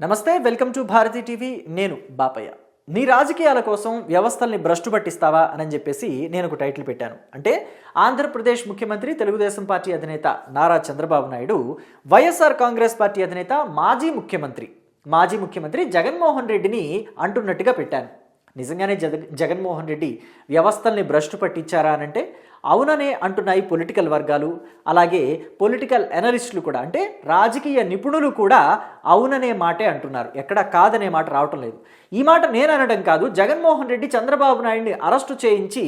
నమస్తే welcome to Bharati TV. నేను బాపయ్య. నీ రాజకీయాల కోసం వ్యవస్థల్ని భ్రష్టు పట్టిస్తావా అని చెప్పేసి నేను ఒక టైటిల్ పెట్టాను. అంటే ఆంధ్రప్రదేశ్ ముఖ్యమంత్రి తెలుగుదేశం పార్టీ అధినేత నారా చంద్రబాబు నాయుడు వైఎస్ఆర్ కాంగ్రెస్ పార్టీ అధినేత మాజీ ముఖ్యమంత్రి మాజీ ముఖ్యమంత్రి జగన్మోహన్ రెడ్డిని అంటున్నట్టుగా పెట్టాను. నిజంగానే జగ జగన్మోహన్ రెడ్డి వ్యవస్థల్ని భ్రష్టు పట్టించారా అనంటే అవుననే అంటున్నాయి పొలిటికల్ వర్గాలు అలాగే పొలిటికల్ ఎనలిస్టులు కూడా. అంటే రాజకీయ నిపుణులు కూడా అవుననే మాటే అంటున్నారు. ఎక్కడ కాదనే మాట రావటం లేదు. ఈ మాట నేను అనడం కాదు జగన్మోహన్ రెడ్డి చంద్రబాబు నాయుడిని అరెస్టు చేయించి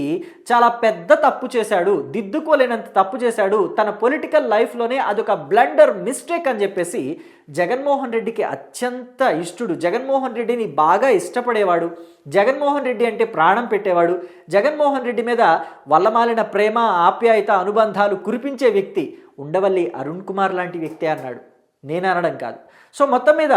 చాలా పెద్ద తప్పు చేశాడు దిద్దుకోలేనంత తప్పు చేశాడు తన పొలిటికల్ లైఫ్లోనే అదొక బ్లండర్ మిస్టేక్ అని చెప్పేసి జగన్మోహన్ రెడ్డికి అత్యంత ఇష్టుడు. జగన్మోహన్ రెడ్డిని బాగా ఇష్టపడేవాడు. జగన్మోహన్ రెడ్డి అంటే ప్రాణం పెట్టేవాడు. జగన్మోహన్ రెడ్డి మీద వల్లమాలిన ప్రేమ ఆప్యాయత అనుబంధాలు కురిపించే వ్యక్తి ఉండవల్లి అరుణ్ కుమార్ లాంటి వ్యక్తి అన్నాడు. నేను అనడం కాదు. సో మొత్తం మీద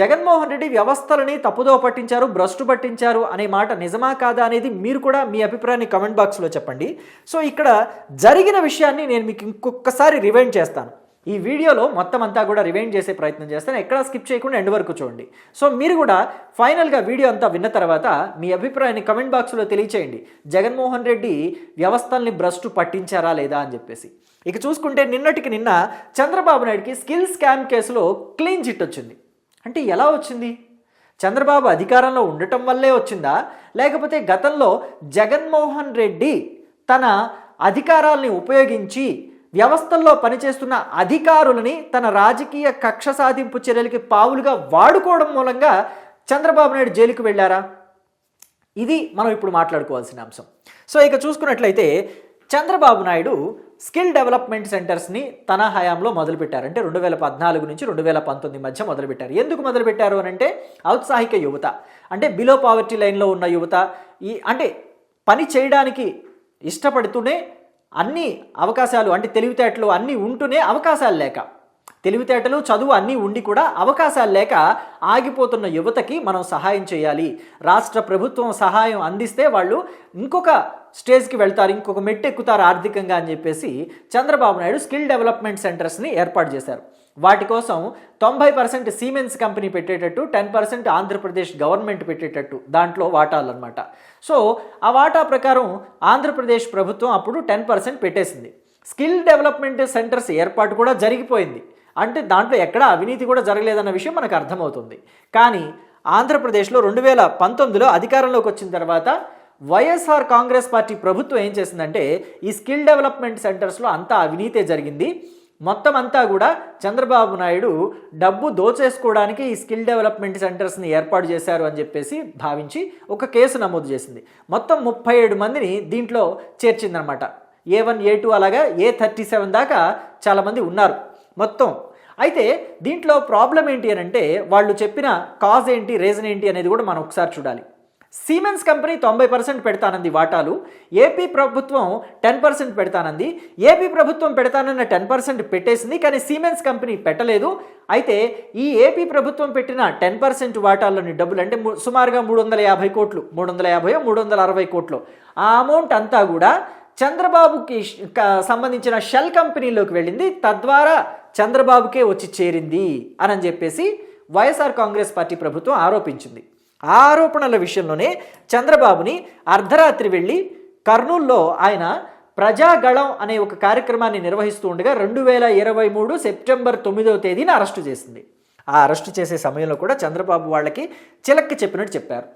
జగన్మోహన్ రెడ్డి వ్యవస్థలని తప్పుదో పట్టించారు భ్రష్టు పట్టించారు అనే మాట నిజమా కాదా అనేది మీరు కూడా మీ అభిప్రాయాన్ని కమెంట్ బాక్స్లో చెప్పండి. సో ఇక్కడ జరిగిన విషయాన్ని నేను మీకు ఇంకొకసారి రివైండ్ చేస్తాను. ఈ వీడియోలో మొత్తం అంతా కూడా రివైండ్ చేసే ప్రయత్నం చేస్తాను. ఎక్కడా స్కిప్ చేయకుండా ఎండ్ వరకు చూడండి. సో మీరు కూడా ఫైనల్గా వీడియో అంతా విన్న తర్వాత మీ అభిప్రాయాన్ని కమెంట్ బాక్స్లో తెలియచేయండి. జగన్మోహన్ రెడ్డి వ్యవస్థల్ని భ్రష్టు పట్టించారా లేదా అని చెప్పేసి. ఇక చూసుకుంటే నిన్నటికి నిన్న చంద్రబాబు నాయుడుకి స్కిల్ స్కామ్ కేసులో క్లీన్ చిట్ వచ్చింది. అంటే ఎలా వచ్చింది? చంద్రబాబు అధికారంలో ఉండటం వల్లే వచ్చిందా? లేకపోతే గతంలో జగన్మోహన్ రెడ్డి తన అధికారాల్ని ఉపయోగించి వ్యవస్థల్లో పనిచేస్తున్న అధికారులని తన రాజకీయ కక్ష సాధింపు చర్యలకి పావులుగా వాడుకోవడం మూలంగా చంద్రబాబు నాయుడు జైలుకు వెళ్ళారా? ఇది మనం ఇప్పుడు మాట్లాడుకోవాల్సిన అంశం. సో ఇక చూసుకున్నట్లయితే చంద్రబాబు నాయుడు స్కిల్ డెవలప్మెంట్ సెంటర్స్ని తన హయాంలో మొదలుపెట్టారు. అంటే రెండు వేల పద్నాలుగు నుంచి రెండు వేల పంతొమ్మిది మధ్య మొదలుపెట్టారు. ఎందుకు మొదలుపెట్టారు అని అంటే ఔత్సాహిక యువత. అంటే బిలో పావర్టీ లైన్లో ఉన్న యువత. ఈ అంటే పని చేయడానికి ఇష్టపడుతూనే అన్ని అవకాశాలు అంటే తెలివితేటలు అన్నీ ఉంటూనే అవకాశాలు లేక తెలివితేటలు చదువు అన్నీ ఉండి కూడా అవకాశాలు లేక ఆగిపోతున్న యువతకి మనం సహాయం చేయాలి. రాష్ట్ర ప్రభుత్వం సహాయం అందిస్తే వాళ్ళు ఇంకొక స్టేజ్కి వెళ్తారు ఇంకొక మెట్టు ఎక్కుతారు ఆర్థికంగా అని చెప్పేసి చంద్రబాబు నాయుడు స్కిల్ డెవలప్మెంట్ సెంటర్స్ని ఏర్పాటు చేశారు. వాటి కోసం తొంభై పర్సెంట్ సీమెన్స్ కంపెనీ పెట్టేటట్టు టెన్ పర్సెంట్ ఆంధ్రప్రదేశ్ గవర్నమెంట్ పెట్టేటట్టు దాంట్లో వాటాలు అనమాట సో ఆ వాటా ప్రకారం ఆంధ్రప్రదేశ్ ప్రభుత్వం అప్పుడు టెన్ పర్సెంట్ పెట్టేసింది. స్కిల్ డెవలప్మెంట్ సెంటర్స్ ఏర్పాటు కూడా జరిగిపోయింది. అంటే దాంట్లో ఎక్కడ అవినీతి కూడా జరగలేదన్న విషయం మనకు అర్థమవుతుంది. కానీ ఆంధ్రప్రదేశ్లో రెండు వేల పంతొమ్మిదిలో అధికారంలోకి వచ్చిన తర్వాత వైఎస్ఆర్ కాంగ్రెస్ పార్టీ ప్రభుత్వం ఏం చేసిందంటే ఈ స్కిల్ డెవలప్మెంట్ సెంటర్స్లో అంతా అవినీతే జరిగింది. మొత్తం అంతా కూడా చంద్రబాబు నాయుడు డబ్బు దోచేసుకోవడానికి ఈ స్కిల్ డెవలప్మెంట్ సెంటర్స్ని ఏర్పాటు చేశారు అని చెప్పేసి భావించి ఒక కేసు నమోదు చేసింది. మొత్తం ముప్పై ఏడు మందిని దీంట్లో చేర్చిందనమాట. ఏ వన్ ఏ టూ అలాగా ఏ థర్టీ సెవెన్ దాకా చాలామంది ఉన్నారు మొత్తం. అయితే దీంట్లో ప్రాబ్లం ఏంటి అని అంటే వాళ్ళు చెప్పిన కాజ్ ఏంటి రీజన్ ఏంటి అనేది కూడా మనం ఒకసారి చూడాలి. సీమెన్స్ కంపెనీ తొంభై పర్సెంట్ పెడతానంది వాటాలు. ఏపీ ప్రభుత్వం టెన్ పర్సెంట్ పెడతానంది. ఏపీ ప్రభుత్వం పెడతానన్న టెన్ పర్సెంట్ పెట్టేసింది కానీ సీమెన్స్ కంపెనీ పెట్టలేదు. అయితే ఈ ఏపీ ప్రభుత్వం పెట్టిన టెన్ పర్సెంట్ వాటాల్లోని డబ్బులు అంటే సుమారుగా మూడు వందల యాభై కోట్లు మూడు వందల యాభై మూడు వందల అరవై కోట్లు. ఆ అమౌంట్ అంతా కూడా చంద్రబాబుకి సంబంధించిన షెల్ కంపెనీలోకి వెళ్ళింది. తద్వారా చంద్రబాబుకే వచ్చి చేరింది అని చెప్పేసి వైఎస్ఆర్ కాంగ్రెస్ పార్టీ ప్రభుత్వం ఆరోపించింది. ఆరోపణల విషయంలోనే చంద్రబాబుని అర్ధరాత్రి వెళ్ళి కర్నూల్లో ఆయన ప్రజాగళం అనే ఒక కార్యక్రమాన్ని నిర్వహిస్తూ ఉండగా రెండు వేల ఇరవై మూడు సెప్టెంబర్ తొమ్మిదవ తేదీన అరెస్టు చేసింది. ఆ అరెస్టు చేసే సమయంలో కూడా చంద్రబాబు వాళ్ళకి చిలక్కి చెప్పినట్టు చెప్పారు.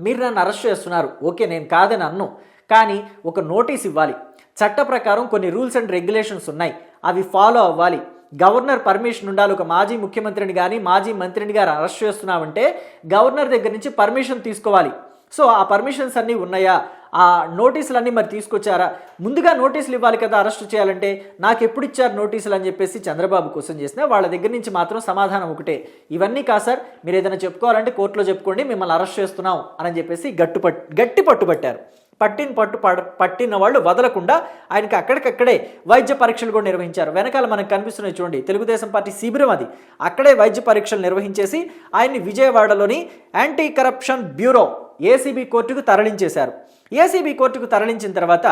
మీరు నన్ను అరెస్ట్ చేస్తున్నారు. ఓకే నేను కాదని అన్ను. కానీ ఒక నోటీస్ ఇవ్వాలి. చట్ట ప్రకారం కొన్ని రూల్స్ అండ్ రెగ్యులేషన్స్ ఉన్నాయి. అవి ఫాలో అవ్వాలి. గవర్నర్ పర్మిషన్ ఉండాలి. ఒక మాజీ ముఖ్యమంత్రిని కానీ మాజీ మంత్రిని గారు అరెస్ట్ చేస్తున్నామంటే గవర్నర్ దగ్గర నుంచి పర్మిషన్ తీసుకోవాలి. సో ఆ పర్మిషన్స్ అన్నీ ఉన్నాయా? ఆ నోటీసులు అన్నీ మరి తీసుకొచ్చారా? ముందుగా నోటీసులు ఇవ్వాలి కదా అరెస్ట్ చేయాలంటే. నాకు ఎప్పుడు ఇచ్చారు నోటీసులు అని చెప్పేసి చంద్రబాబు క్వశ్చన్ చేసినా వాళ్ళ దగ్గర నుంచి మాత్రం సమాధానం ఒకటే. ఇవన్నీ కా సార్? మీరు ఏదైనా చెప్పుకోవాలంటే కోర్టులో చెప్పుకోండి మిమ్మల్ని అరెస్ట్ చేస్తున్నాం అని చెప్పేసి గట్టు పట్ గట్టి పట్టుబట్టారు. పట్టిన పట్టు పడ- పట్టిన వాళ్ళు వదలకుండా ఆయనకి అక్కడికక్కడే వైద్య పరీక్షలు కూడా నిర్వహించారు. వెనకాల మనకు కనిపిస్తున్నాయి చూడండి తెలుగుదేశం పార్టీ శిబిరం అది. అక్కడే వైద్య పరీక్షలు నిర్వహించేసి ఆయన్ని విజయవాడలోని యాంటీ కరప్షన్ బ్యూరో ఏసీబీ కోర్టుకు తరలించేశారు. ఏసీబీ కోర్టుకు తరలించిన తర్వాత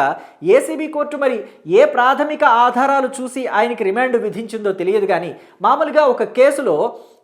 ఏసీబీ కోర్టు మరి ఏ ప్రాథమిక ఆధారాలు చూసి ఆయనకి రిమాండ్ విధించిందో తెలియదు కానీ మామూలుగా ఒక కేసులో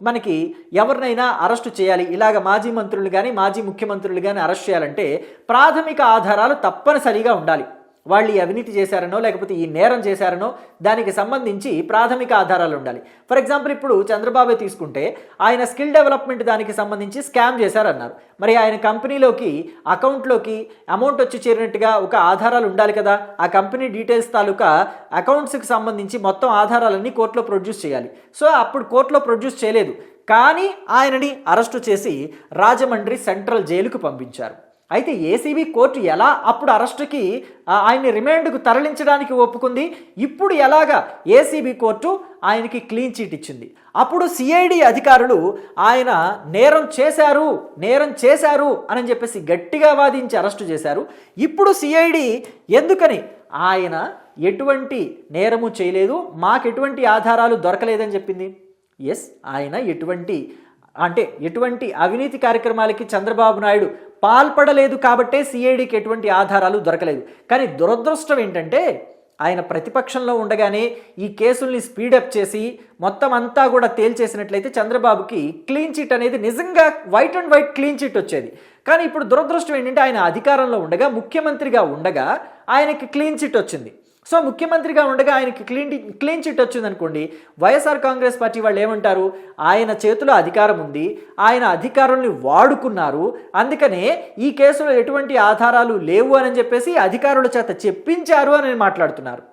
మనకి ఎవరినైనా అరెస్టు చేయాలి. ఇలాగ మాజీ మంత్రులు కానీ మాజీ ముఖ్యమంత్రులు కానీ అరెస్ట్ చేయాలంటే ప్రాథమిక ఆధారాలు తప్పనిసరిగా ఉండాలి. వాళ్ళు ఈ అవినీతి చేశారనో లేకపోతే ఈ నేరం చేశారనో దానికి సంబంధించి ప్రాథమిక ఆధారాలు ఉండాలి. ఫర్ ఎగ్జాంపుల్ ఇప్పుడు చంద్రబాబు తీసుకుంటే ఆయన స్కిల్ డెవలప్మెంట్ దానికి సంబంధించి స్కామ్ చేశారన్నారు. మరి ఆయన కంపెనీలోకి అకౌంట్లోకి అమౌంట్ వచ్చి చేరినట్టుగా ఒక ఆధారాలు ఉండాలి కదా? ఆ కంపెనీ డీటెయిల్స్ తాలూకా అకౌంట్స్కి సంబంధించి మొత్తం ఆధారాలన్నీ కోర్టులో ప్రొడ్యూస్ చేయాలి. సో అప్పుడు కోర్టులో ప్రొడ్యూస్ చేయలేదు. కానీ ఆయనని అరెస్టు చేసి రాజమండ్రి సెంట్రల్ జైలుకు పంపించారు. అయితే ఏసీబీ కోర్టు ఎలా అప్పుడు అరెస్టుకి ఆయన్ని రిమాండ్కు తరలించడానికి ఒప్పుకుంది? ఇప్పుడు ఎలాగా ఏసీబీ కోర్టు ఆయనకి క్లీన్ చీట్ ఇచ్చింది? అప్పుడు సిఐడి అధికారులు ఆయన నేరం చేశారు నేరం చేశారు అని చెప్పేసి గట్టిగా వాదించి అరెస్టు చేశారు. ఇప్పుడు సిఐడి ఎందుకని? ఆయన ఎటువంటి నేరము చేయలేదు మాకు ఎటువంటి ఆధారాలు దొరకలేదని చెప్పింది? ఎస్ ఆయన ఎటువంటి అంటే ఎటువంటి అవినీతి కార్యక్రమాలకి చంద్రబాబు నాయుడు పాల్పడలేదు కాబట్టే సిఐడికి ఎటువంటి ఆధారాలు దొరకలేదు. కానీ దురదృష్టం ఏంటంటే ఆయన ప్రతిపక్షంలో ఉండగానే ఈ కేసుల్ని స్పీడప్ చేసి మొత్తం అంతా కూడా తేల్చేసినట్లయితే చంద్రబాబుకి క్లీన్ చిట్ అనేది నిజంగా white and white clean chit వచ్చేది. కానీ ఇప్పుడు దురదృష్టం ఏంటంటే ఆయన అధికారంలో ఉండగా ముఖ్యమంత్రిగా ఉండగా ఆయనకి క్లీన్ చిట్ వచ్చింది. సో ముఖ్యమంత్రిగా ఉండగా ఆయనకి క్లీన్ క్లీన్ చిట్ వచ్చిందనుకోండి వైఎస్ఆర్ కాంగ్రెస్ పార్టీ వాళ్ళు ఏమంటారు? ఆయన చేతిలో అధికారం ఉంది ఆయన అధికారాన్ని వాడుకున్నారు అందుకనే ఈ కేసులో ఎటువంటి ఆధారాలు లేవు అని చెప్పేసి అధికారుల చేత చెప్పించారు అని మాట్లాడుతున్నారు.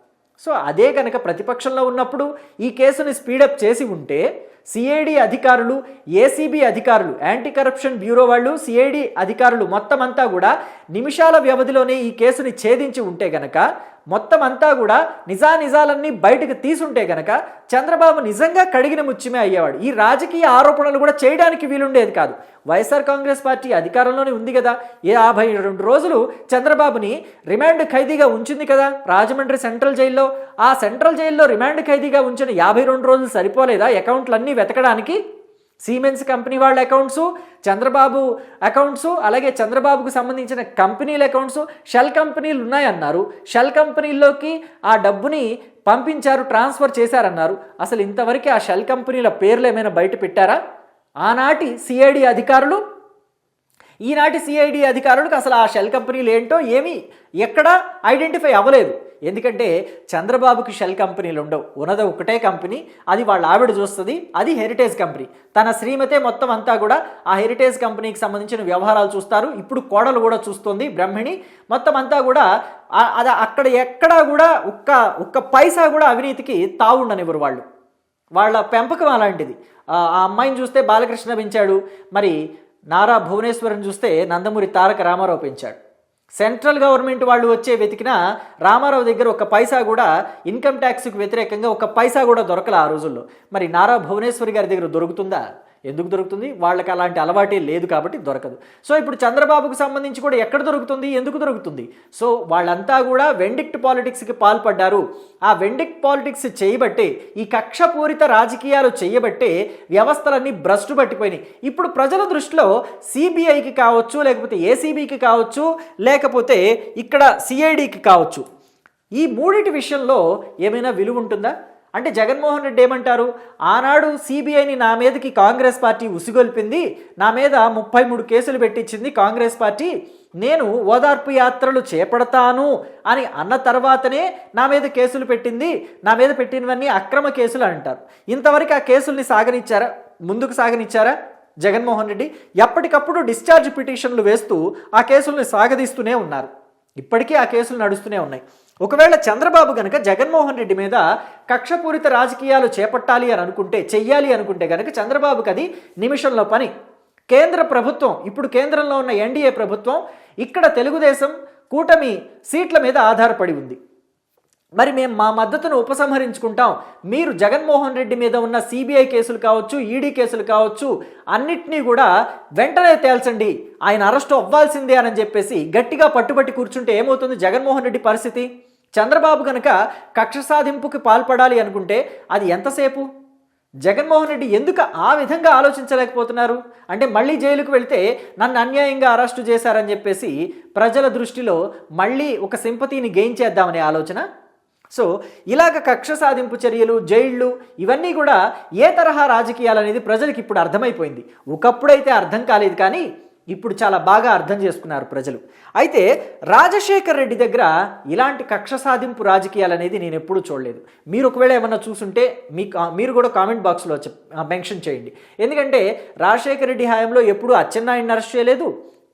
సో అదే కనుక ప్రతిపక్షంలో ఉన్నప్పుడు ఈ కేసుని స్పీడప్ చేసి ఉంటే సిఐడి అధికారులు ఏసీబీ అధికారులు యాంటీ కరప్షన్ బ్యూరో వాళ్ళు సిఐడి అధికారులు మొత్తం అంతా కూడా నిమిషాల వ్యవధిలోనే ఈ కేసుని ఛేదించి ఉంటే గనక మొత్తం అంతా కూడా నిజానిజాలన్నీ బయటకు తీసుంటే గనక చంద్రబాబు నిజంగా కడిగిన ముచ్చిమే అయ్యేవాడు. ఈ రాజకీయ ఆరోపణలు కూడా చేయడానికి వీలుండేది కాదు. వైఎస్ఆర్ కాంగ్రెస్ పార్టీ అధికారంలోనే ఉంది కదా. ఏ యాభై రెండు రోజులు చంద్రబాబుని రిమాండ్ ఖైదీగా ఉంచింది కదా. రాజమండ్రి సెంట్రల్ జైల్లో. ఆ సెంట్రల్ జైల్లో రిమాండ్ ఖైదీగా ఉంచిన యాభై రెండు రోజులు సరిపోలేదా? అకౌంట్లన్నీ వెతకడానికి సీమెన్స్ కంపెనీ వాళ్ళ అకౌంట్స్ చంద్రబాబు అకౌంట్స్ అలాగే చంద్రబాబుకు సంబంధించిన కంపెనీల అకౌంట్స్ షెల్ కంపెనీలు ఉన్నాయన్నారు. షెల్ కంపెనీల్లోకి ఆ డబ్బుని పంపించారు ట్రాన్స్ఫర్ చేశారన్నారు. అసలు ఇంతవరకు ఆ షెల్ కంపెనీల పేర్లు ఏమైనా బయట పెట్టారా? ఆనాటి సిఐడి అధికారులు? ఈనాటి సిఐడి అధికారులకు అసలు ఆ షెల్ కంపెనీలు ఏంటో ఏమీ ఎక్కడా ఐడెంటిఫై అవ్వలేదు. ఎందుకంటే చంద్రబాబుకి షెల్ కంపెనీలు ఉండవు. ఉన్నద ఒకటే కంపెనీ అది వాళ్ళ ఆవిడ చూస్తుంది అది హెరిటేజ్ కంపెనీ. తన శ్రీమతే మొత్తం అంతా కూడా ఆ హెరిటేజ్ కంపెనీకి సంబంధించిన వ్యవహారాలు చూస్తారు. ఇప్పుడు కోడలు కూడా చూస్తుంది బ్రహ్మిణి. మొత్తం అంతా కూడా అది అక్కడ ఎక్కడా కూడా ఒక్క ఒక్క పైసా కూడా అవినీతికి తావుండనివ్వరు వాళ్ళు. వాళ్ళ పెంపకం అలాంటిది. ఆ ఆ అమ్మాయిని చూస్తే బాలకృష్ణ పెంచాడు. మరి నారా భువనేశ్వరం చూస్తే నందమూరి తారక రామారావు పెంచాడు. సెంట్రల్ గవర్నమెంట్ వాళ్ళు వచ్చే వెతికినా రామారావు దగ్గర ఒక పైసా కూడా ఇన్కమ్ ట్యాక్స్కి వ్యతిరేకంగా ఒక పైసా కూడా దొరకల ఆ రోజుల్లో. మరి నారా భువనేశ్వరి గారి దగ్గర దొరుకుతుందా? ఎందుకు దొరుకుతుంది? వాళ్ళకి అలాంటి అలవాటే లేదు కాబట్టి దొరకదు. సో ఇప్పుడు చంద్రబాబుకు సంబంధించి కూడా ఎక్కడ దొరుకుతుంది? ఎందుకు దొరుకుతుంది? సో వాళ్ళంతా కూడా వెండిక్ట్ పాలిటిక్స్కి పాల్పడ్డారు. ఆ వెండిక్ట్ పాలిటిక్స్ చేయబట్టే ఈ కక్షపూరిత రాజకీయాలు చేయబట్టే వ్యవస్థలన్నీ భ్రష్టు పట్టిపోయినాయి. ఇప్పుడు ప్రజల దృష్టిలో సిబిఐకి కావచ్చు లేకపోతే ఏసీబీకి కావచ్చు లేకపోతే ఇక్కడ సిఐడికి కావచ్చు. ఈ మూడిటి విషయంలో ఏమైనా విలువ ఉంటుందా? అంటే జగన్మోహన్ రెడ్డి ఏమంటారు? ఆనాడు సిబిఐని నా మీదకి కాంగ్రెస్ పార్టీ ఉసిగొల్పింది నా మీద ముప్పై మూడు కేసులు పెట్టించింది కాంగ్రెస్ పార్టీ. నేను ఓదార్పు యాత్రలు చేపడతాను అని అన్న తర్వాతనే నా మీద కేసులు పెట్టింది. నా మీద పెట్టినవన్నీ అక్రమ కేసులు అంటారు. ఇంతవరకు ఆ కేసుల్ని సాగనిచ్చారా? ముందుకు సాగనిచ్చారా జగన్మోహన్ రెడ్డి? ఎప్పటికప్పుడు డిశ్చార్జ్ పిటిషన్లు వేస్తూ ఆ కేసుల్ని సాగదీస్తూనే ఉన్నారు. ఇప్పటికీ ఆ కేసులు నడుస్తూనే ఉన్నాయి. ఒకవేళ చంద్రబాబు గనక జగన్మోహన్ రెడ్డి మీద కక్షపూరిత రాజకీయాలు చేపట్టాలి అని అనుకుంటే చెయ్యాలి అనుకుంటే గనక చంద్రబాబుకి అది నిమిషంలో పని. కేంద్ర ప్రభుత్వం ఇప్పుడు కేంద్రంలో ఉన్న ఎన్డీఏ ప్రభుత్వం ఇక్కడ తెలుగుదేశం కూటమి సీట్ల మీద ఆధారపడి ఉంది. మరి మేము మా మద్దతును ఉపసంహరించుకుంటాం. మీరు జగన్మోహన్ రెడ్డి మీద ఉన్న సిబిఐ కేసులు కావచ్చు ఈడీ కేసులు కావచ్చు అన్నిటినీ కూడా వెంటనే తేల్చండి. ఆయన అరెస్టు అవ్వాల్సిందే అని చెప్పేసి గట్టిగా పట్టుబట్టి కూర్చుంటే ఏమవుతుంది? జగన్మోహన్ రెడ్డి పరిస్థితి? చంద్రబాబు కనుక కక్ష సాధింపుకి పాల్పడాలి అనుకుంటే అది ఎంతసేపు? జగన్మోహన్ రెడ్డి ఎందుకు ఆ విధంగా ఆలోచించలేకపోతున్నారు? అంటే మళ్ళీ జైలుకు వెళ్తే నన్ను అన్యాయంగా అరెస్టు చేశారని చెప్పేసి ప్రజల దృష్టిలో మళ్ళీ ఒక సింపతిని గెయిన్ చేద్దామనే ఆలోచన? సో ఇలాగ కక్ష సాధింపు చర్యలు జైళ్ళు ఇవన్నీ కూడా ఏ తరహా రాజకీయాలు అనేది ప్రజలకు ఇప్పుడు అర్థమైపోయింది. ఒకప్పుడైతే అర్థం కాలేదు కానీ ఇప్పుడు చాలా బాగా అర్థం చేసుకున్నారు ప్రజలు. అయితే రాజశేఖర్ రెడ్డి దగ్గర ఇలాంటి కక్ష సాధింపు రాజకీయాలు అనేది నేను ఎప్పుడూ చూడలేదు. మీరు ఒకవేళ ఏమన్నా చూసుంటే మీ మీరు కూడా కామెంట్ బాక్స్లో మెన్షన్ చేయండి. ఎందుకంటే రాజశేఖర్ రెడ్డి హయాంలో ఎప్పుడూ అచ్చెన్నాయుడిని అరెస్ట్ చేయలేదు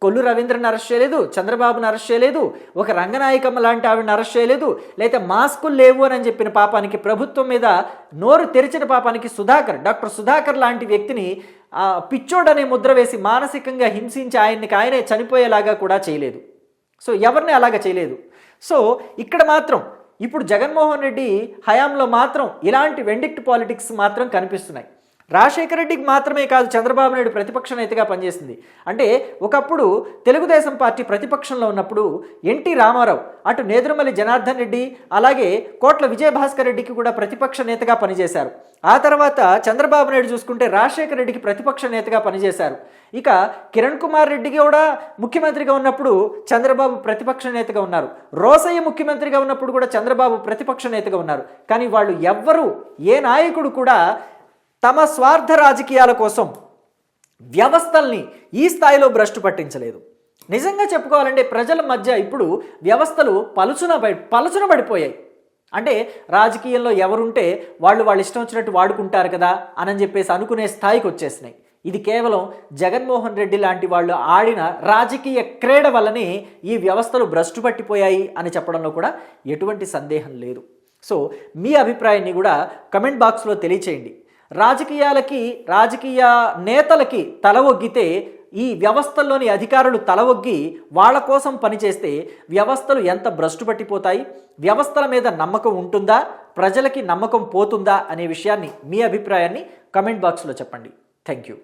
కొల్లు రవీంద్రని అరెస్ట్ చేయలేదు చంద్రబాబుని అరెస్ట్ చేయలేదు ఒక రంగనాయకమ్మ లాంటి ఆవిడని అరెస్ట్ చేయలేదు లేకపోతే మాస్కులు లేవు అని చెప్పిన పాపానికి ప్రభుత్వం మీద నోరు తెరిచిన పాపానికి సుధాకర్ డాక్టర్ సుధాకర్ లాంటి వ్యక్తిని పిచ్చోడనే ముద్ర వేసి మానసికంగా హింసించి ఆయన్ని ఆయనే చనిపోయేలాగా కూడా చేయలేదు. సో ఎవరిని అలాగ చేయలేదు. సో ఇక్కడ మాత్రం ఇప్పుడు జగన్మోహన్ రెడ్డి హయాంలో మాత్రం ఇలాంటి వెండిక్ట్ పాలిటిక్స్ మాత్రం కనిపిస్తున్నాయి. రాజశేఖర రెడ్డికి మాత్రమే కాదు చంద్రబాబు నాయుడు ప్రతిపక్ష నేతగా పనిచేసింది. అంటే ఒకప్పుడు తెలుగుదేశం పార్టీ ప్రతిపక్షంలో ఉన్నప్పుడు ఎన్టీ రామారావు అటు నేదురుమల్లి జనార్దన్ రెడ్డి అలాగే కోట్ల విజయభాస్కర్ రెడ్డికి కూడా ప్రతిపక్ష నేతగా పనిచేశారు. ఆ తర్వాత చంద్రబాబు నాయుడు చూసుకుంటే రాజశేఖర రెడ్డికి ప్రతిపక్ష నేతగా పనిచేశారు. ఇక కిరణ్ కుమార్ రెడ్డి కూడా ముఖ్యమంత్రిగా ఉన్నప్పుడు చంద్రబాబు ప్రతిపక్ష నేతగా ఉన్నారు. రోసయ్య ముఖ్యమంత్రిగా ఉన్నప్పుడు కూడా చంద్రబాబు ప్రతిపక్ష నేతగా ఉన్నారు. కానీ వాళ్ళు ఎవ్వరూ ఏ నాయకుడు కూడా తమ స్వార్థ రాజకీయాల కోసం వ్యవస్థల్ని ఈ స్థాయిలో భ్రష్టు పట్టించలేదు. నిజంగా చెప్పుకోవాలంటే ప్రజల మధ్య ఇప్పుడు వ్యవస్థలు పలుచున పలుచున పడిపోయాయి. అంటే రాజకీయంలో ఎవరుంటే వాళ్ళు వాళ్ళు ఇష్టం వచ్చినట్టు వాడుకుంటారు కదా అని చెప్పేసి అనుకునే స్థాయికి వచ్చేసినాయి. ఇది కేవలం జగన్మోహన్ రెడ్డి లాంటి వాళ్ళు ఆడిన రాజకీయ క్రీడ వల్లనే ఈ వ్యవస్థలు భ్రష్టు పట్టిపోయాయి అని చెప్పడంలో కూడా ఎటువంటి సందేహం లేదు. సో మీ అభిప్రాయాన్ని కూడా కమెంట్ బాక్స్లో తెలియచేయండి. రాజకీయాలకి రాజకీయ నేతలకి తల ఒగ్గితే ఈ వ్యవస్థల్లోని అధికారులు తల ఒగ్గి వాళ్ళ కోసం పనిచేస్తే వ్యవస్థలు ఎంత భ్రష్టు పట్టిపోతాయి? వ్యవస్థల మీద నమ్మకం ఉంటుందా? ప్రజలకి నమ్మకం పోతుందా? అనే విషయాన్ని మీ అభిప్రాయాన్ని కమెంట్ బాక్స్లో చెప్పండి. Thank you.